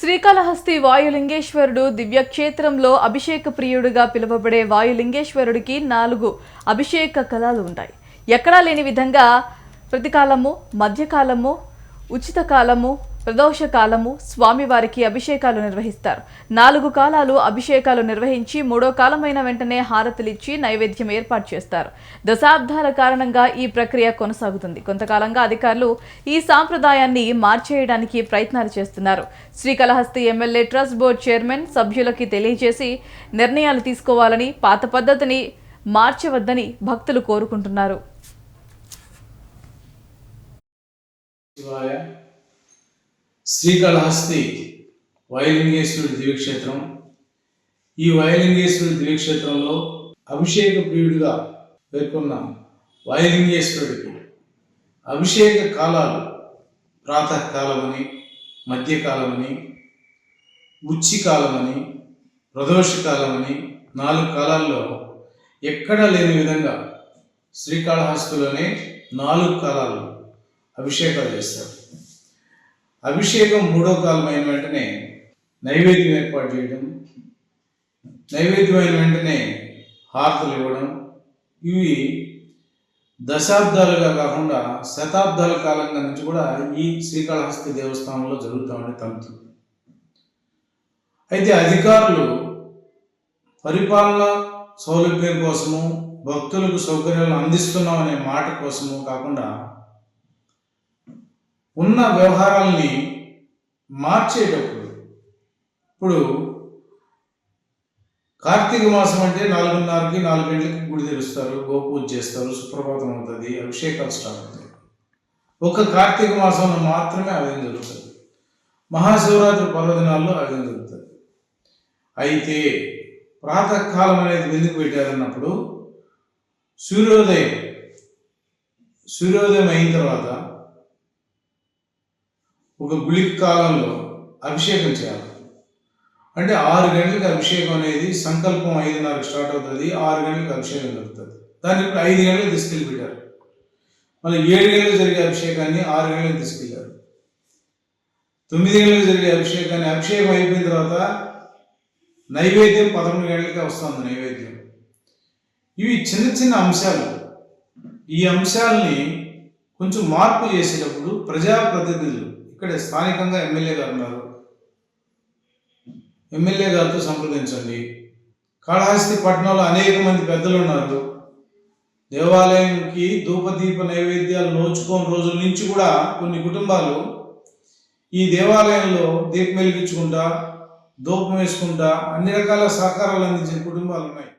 శ్రీకాళహస్తి వాయులింగేశ్వరుడు దివ్యక్షేత్రంలో అభిషేక ప్రియుడిగా పిలువబడే వాయులింగేశ్వరుడికి నాలుగు అభిషేక కళలు ఉంటాయి. ఎక్కడా లేని విధంగా ప్రతికాలము మధ్యకాలము ఉచిత కాలము ప్రదోష కాలము స్వామివారికి అభిషేకాలు నిర్వహిస్తారు. నాలుగు కాలాలు అభిషేకాలు నిర్వహించి మూడో కాలమైన వెంటనే హారతులిచ్చి నైవేద్యం ఏర్పాటు చేస్తారు. దశాబ్దాల కారణంగా ఈ ప్రక్రియ కొనసాగుతుంది. కొంతకాలంగా అధికారులు ఈ సాంప్రదాయాన్ని మార్చేయడానికి ప్రయత్నాలు చేస్తున్నారు. Srikalahasti MLA trust board chairman సభ్యులకి తెలియజేసి నిర్ణయాలు తీసుకోవాలని పాత పద్ధతిని మార్చవద్దని భక్తులు కోరుకుంటున్నారు. శివాయ శ్రీకాళహస్తి వైలింగేశ్వరుడి దివ్యక్షేత్రం. ఈ వైలింగేశ్వరుడి దివ్యక్షేత్రంలో అభిషేక ప్రియుడిగా పేర్కొన్న వయలింగేశ్వరుడికి అభిషేక కాలాలు ప్రాతకాలమని మధ్యకాలమని ఉచ్చికాలమని ప్రదోషకాలమని నాలుగు కాలాల్లో ఎక్కడా లేని విధంగా శ్రీకాళహస్తిలోనే నాలుగు కాలాలు అభిషేకాలు చేస్తారు. అభిషేకం మూడో కాలం అయిన వెంటనే నైవేద్యం ఏర్పాటు చేయడం నైవేద్యం అయిన వెంటనే హారతలు ఇవ్వడం. ఇవి దశాబ్దాలుగా కాకుండా శతాబ్దాల కాలంగా నుంచి కూడా ఈ శ్రీకాళహస్తి దేవస్థానంలో జరుగుతామని ఉండే తంతు అయితే అధికారులు పరిపాలన సౌలభ్యం కోసము భక్తులకు సౌకర్యాలను అందిస్తున్నామనే మాట కోసము కాకుండా ఉన్న వ్యవహారాల్ని మార్చేటప్పుడు ఇప్పుడు కార్తీక మాసం అంటే నాలుగున్నరకి నాలుగు గంటలకి గుడి తెరుస్తారు గోపూజ చేస్తారు సుప్రభాతం అవుతుంది అభిషేకాలు స్టార్ట్ అవుతాయి. ఒక కార్తీక మాసంలో మాత్రమే అవేం జరుగుతుంది. మహాశివరాత్రి పర్వదినాల్లో అవేం జరుగుతుంది. అయితే ప్రాతకాలం అనేది ఎందుకు పెట్టారన్నప్పుడు సూర్యోదయం సూర్యోదయం అయిన తర్వాత ఒక గుళిక కాలంలో అభిషేకం చేయాలి. అంటే ఆరు గంటలకు అభిషేకం అనేది సంకల్పం ఐదున్నరకు స్టార్ట్ అవుతుంది ఆరు గంటలకు అభిషేకం జరుగుతుంది. దాన్ని ఇప్పుడు ఐదు గంటలకు తీసుకెళ్ళి పెట్టారు మళ్ళీ ఏడు గంటలకు జరిగే అభిషేకాన్ని ఆరు గంటలకు తీసుకెళ్ళారు. తొమ్మిది గంటలకు జరిగే అభిషేకాన్ని అభిషేకం అయిపోయిన తర్వాత నైవేద్యం పదకొండు గంటలకే వస్తుంది నైవేద్యం. ఇవి చిన్న చిన్న అంశాలు. ఈ అంశాలని కొంచెం మార్పు చేసేటప్పుడు ప్రజాప్రతినిధులు ఇక్కడ స్థానికంగా ఎమ్మెల్యే గారు ఉన్నారు. ఎమ్మెల్యే గారితో సంప్రదించండి. కాళహస్తి పట్టణంలో అనేక మంది పెద్దలు ఉన్నారు. దేవాలయంకి ధూపదీప నైవేద్యాలు నోచుకోని రోజుల నుంచి కూడా కొన్ని కుటుంబాలు ఈ దేవాలయంలో దీపం వెలిగించుకుంటా ధూపం వేసుకుంటా అన్ని రకాల సహకారాలు అందించిన కుటుంబాలు ఉన్నాయి.